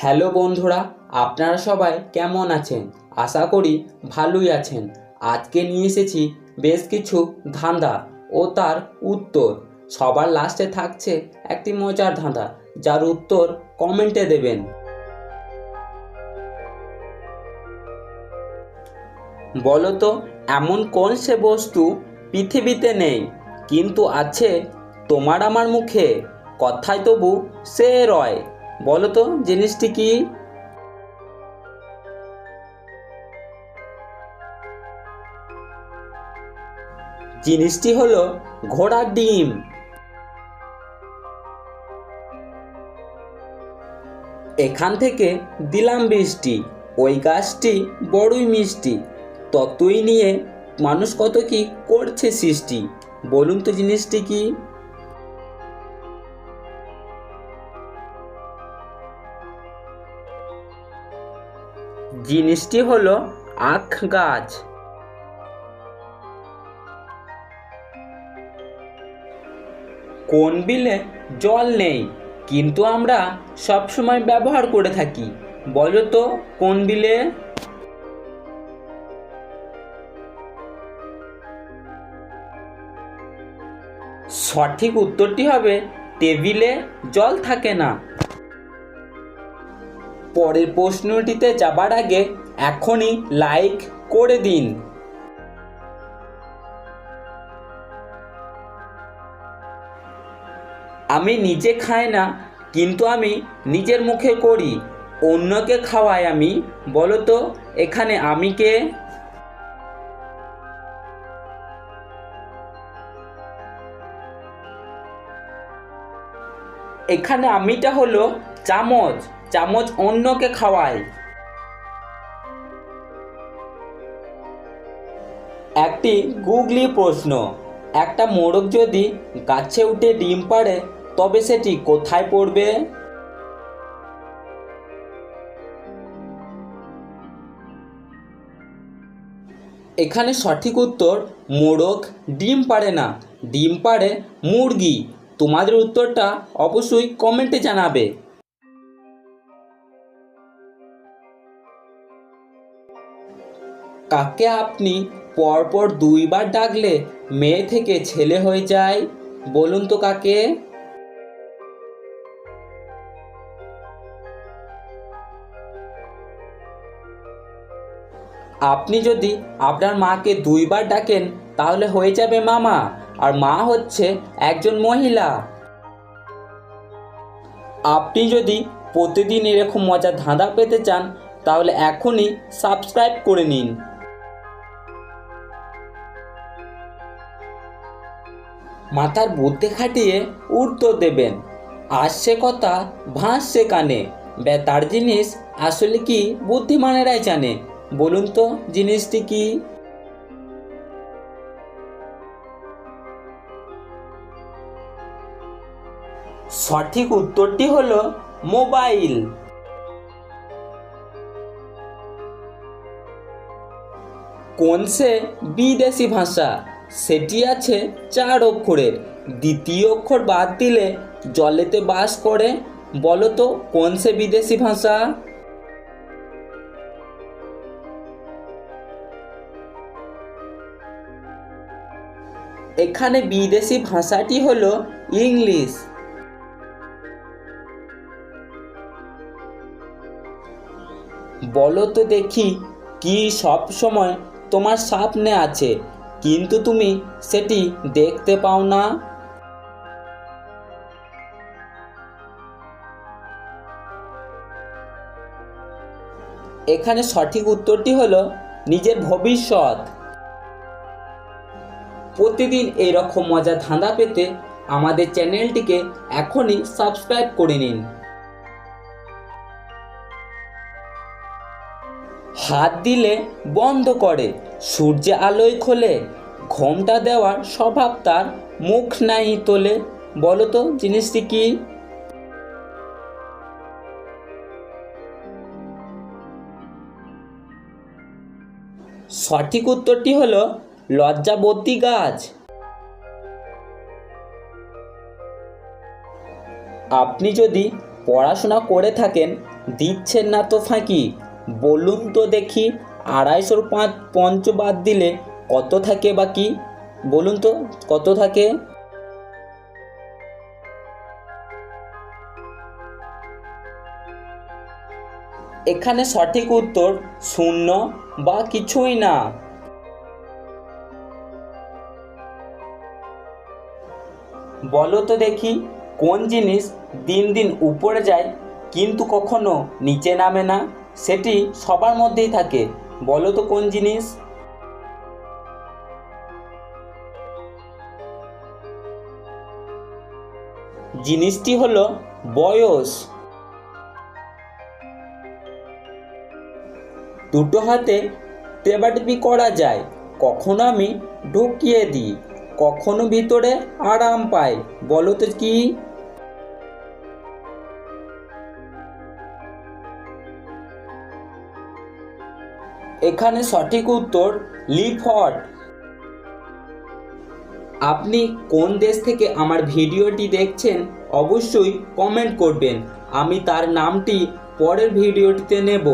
Hello বন্ধুরা, আপনারা সবাই কেমন আছেন? আশা করি ভালোই আছেন। আজকে নিয়ে এসেছি বেশ কিছু ধাঁধা ও তার উত্তর। সবার লাস্টে থাকছে একটি মজার ধাঁধা, যার উত্তর কমেন্টে দেবেন। বলো তো এমন কোন সে বস্তু পৃথিবীতে নেই, কিন্তু আছে তোমার আমার মুখে। কথায় তবু সে রয়। বলো তো জিনিসটি কি? জিনিসটি হলো ঘোড়ার ডিম। এখান থেকে দিলাম বৃষ্টি, ওই গাছটি বড়ই মিষ্টি। ততই নিয়ে মানুষ কত কি করছে সৃষ্টি, বলুন তো জিনিসটি কি? জিনিসটি হলো আখ গাছ। কোন বিলে জল নেই, কিন্তু আমরা সব সময় ব্যবহার করে থাকি, বলো তো কোন বিলে? সঠিক উত্তরটি হবে, টেবিলে জল থাকে না। পরের প্রশ্নটিতে যাবার আগে এখনই লাইক করে দিন। আমি নিজে খাই না, কিন্তু আমি নিজের মুখে করি, অন্যকে খাওয়াই আমি বলো তো এখানে আমি কে? এখানে আমিটা হলো চামচ। চামচ অন্যকে খাওয়ায়। একটি গুগলি প্রশ্ন, একটা মোরগ যদি গাছে উঠে ডিম পাড়ে, তবে সেটি কোথায় পড়বে? এখানে সঠিক উত্তর মোরগ ডিম পাড়ে না, ডিম পাড়ে মুরগি। তোমাদের উত্তরটা অবশ্যই কমেন্টে জানাবে। কাকে আপনি পরপর দুইবার ডাকলে মেয়ে থেকে ছেলে হয়ে যায়? বলুন তো কাকে। আপনি যদি আপনার মাকে দুইবার ডাকেন, তাহলে হয়ে যাবে মামা। আর মা হচ্ছে একজন মহিলা। আপনি যদি প্রতিদিন এরকম মজার ধাঁধা পেতে চান, তাহলে এখনই সাবস্ক্রাইব করে নিন। মাথার বুদ্ধি খাটিয়ে উত্তর দেবেন। আসছে কথা ভাসছে কানে। বেতার জিনিস আসলে কি বুদ্ধিমানেরাই জানে। বলুন তো জিনিসটি কি? সঠিক উত্তরটি হলো মোবাইল। কোন সে বিদেশি ভাষা? সেটি আছে চার অক্ষরের। দ্বিতীয় অক্ষর বাদ দিলে জলেতে বাস করে। বলো তো, কোন সে বিদেশি ভাষা? এখানে বিদেশি ভাষাটি হলো ইংলিশ। বলো তো দেখি, কি সব সময় তোমার সামনে আছে? কিন্তু তুমি সেটি দেখতে পাও না। এখানে সঠিক উত্তরটি হল নিজের ভবিষ্যৎ। প্রতিদিন এইরকম মজা ধাঁধা পেতে আমাদের চ্যানেলটিকে এখনই সাবস্ক্রাইব করে নিন। হাত দিলে বন্ধ করে, সূর্যে আলোয় খোলে, ঘোমটা দেওয়ার স্বভাব তার মুখ নাই তোলে। বলো তো জিনিসটি কি? সঠিক উত্তরটি হল, লজ্জাবতী গাছ। আপনি যদি পড়াশোনা করে থাকেন, দিচ্ছেন না তো ফাঁকি। বলুন তো দেখি, আড়াইশোর পাঁচ পঞ্চ বাদ দিলে কত থাকে বাকি বলুন তো, কত থাকে? এখানে সঠিক উত্তর শূন্য বা কিছুই না। বলো তো দেখি, কোন জিনিস দিন দিন উপরে যায়, কিন্তু কখনো নিচে নামে না? সেটি সবার মধ্যেই থাকে। বলো তো কোন জিনিস? জিনিসটি হলো বয়স। দুটো হাতে টেবাটিপি করা যায়, কখনো আমি ঢুকিয়ে দিই, কখনো ভিতরে আরাম পাই। বলো তো কি? এখানে সঠিক উত্তর লিফট। আপনি কোন দেশ থেকে আমার ভিডিওটি দেখছেন অবশ্যই কমেন্ট করবেন। আমি তার নামটি পরের ভিডিওটিতে নেব।